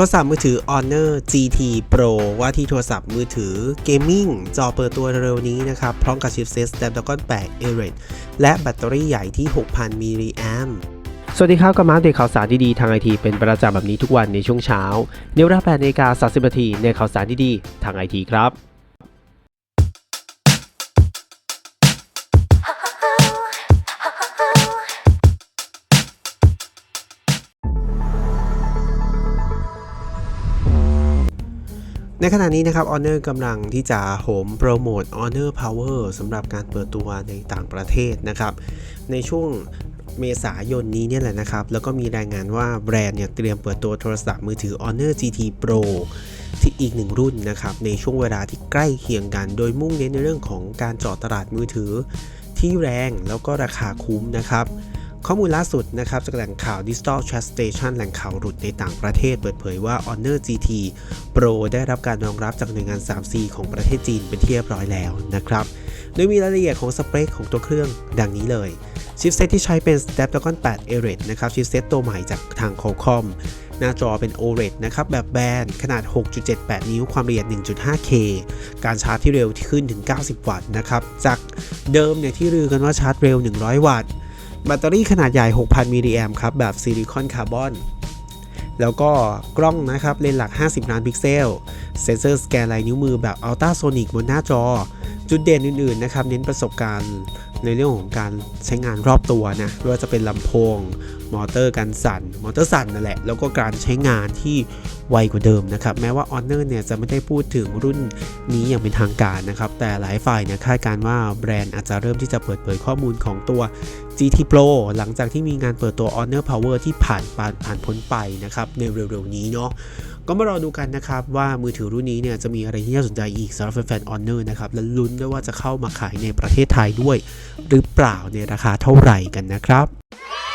ทรศัพท์มือถือ Honor GT Pro ว่าที่โทรศัพท์มือถือเกมมิ่งจอเปิดตัวเร็วนี้นะครับ พร้อมกับชิปเซ็ต Snapdragon 8 e l e และแบตเตอรี่ใหญ่ที่ 6,000 มิลลิแอมสวัสดีครับกับมาอัปเดตข่าวสารดีๆทางไอทีเป็นประจำแบบนี้ทุกวันในช่วงเช้า เนวราแปนาฬิกา30นาทีในข่าวสารดีๆทางไอทีครับ ในขณะนี้นะครับ Honor กำลังที่จะโหมโปรโมท Honor Power สำหรับการเปิดตัวในต่างประเทศนะครับ ในช่วงเมษายนนี้เนี่ยแหละนะครับ แล้วก็มีรายงานว่าแบรนด์เนี่ยเตรียมเปิดตัวโทรศัพท์มือถือ Honor GT Pro ที่อีกหนึ่งรุ่นนะครับ ในช่วงเวลาที่ใกล้เคียงกัน โดยมุ่งเน้นในเรื่องของการเจาะตลาดมือถือที่แรงแล้วก็ราคาคุ้มนะครับ ข้อมูลล่าสุดนะครับจากแหล่งข่าว Digital Chat Station แหล่งข่าวหลุดในต่างประเทศเปิดเผยว่า Honor GT Pro ได้รับการรองรับจากหน่วยงาน 3C ของประเทศจีนเป็นที่เรียบร้อยแล้วนะครับ โดยมีรายละเอียดของสเปคของตัวเครื่องดังนี้เลยชิปเซตที่ใช้เป็น Snapdragon 8 e l e นะครับชิปเซตตัวใหม่จากทาง Qualcomm หน้าจอเป็น OLED นะครับ แบบแบนขนาด 6.78 นิ้ว ความละเอียด 1.5K การชาร์จที่เร็วขึ้นถึง 90 วัตต์นะครับ จากเดิมเนี่ยที่ลือกันว่าชาร์จเร็ว 100 วัตต์ แบตเตอรี่ขนาดใหญ่ 6,000 มิลลิแอมครับ แบบซิลิคอนคาร์บอน แล้วก็กล้องนะครับ เลนส์หลัก 50 ล้านพิกเซล เซ็นเซอร์สแกนลายนิ้วมือแบบอัลตราโซนิกบนหน้าจอ จุดเด่นอื่นๆนะครับ เน้นประสบการณ์ ในเรื่องของการใช้งานรอบตัวนะไม่ว่าจะเป็นลำโพง มอเตอร์การสั่น มอเตอร์สั่นนั่นแหละ แล้วก็การใช้งานที่ไวกว่าเดิมนะครับ แม้ว่า Honor เนี่ยจะไม่ได้พูดถึงรุ่นนี้อย่างเป็นทางการนะครับ แต่หลายฝ่ายเนี่ยคาดการณ์ว่าแบรนด์อาจจะเริ่มที่จะเปิดเผยข้อมูลของตัว GT Pro หลังจากที่มีงานเปิดตัว Honor Power ที่ผ่านผ่านผ่านพ้นไปนะครับในเร็วๆนี้เนาะ ก็มารอดูกันนะครับ ว่ามือถือรุ่นนี้เนี่ยจะมีอะไรที่น่าสนใจอีกสำหรับแฟนๆ Honor นะครับ และลุ้นด้วยว่าจะเข้ามาขายในประเทศไทยด้วย หรือเปล่าในราคาเท่าไหร่กันนะครับ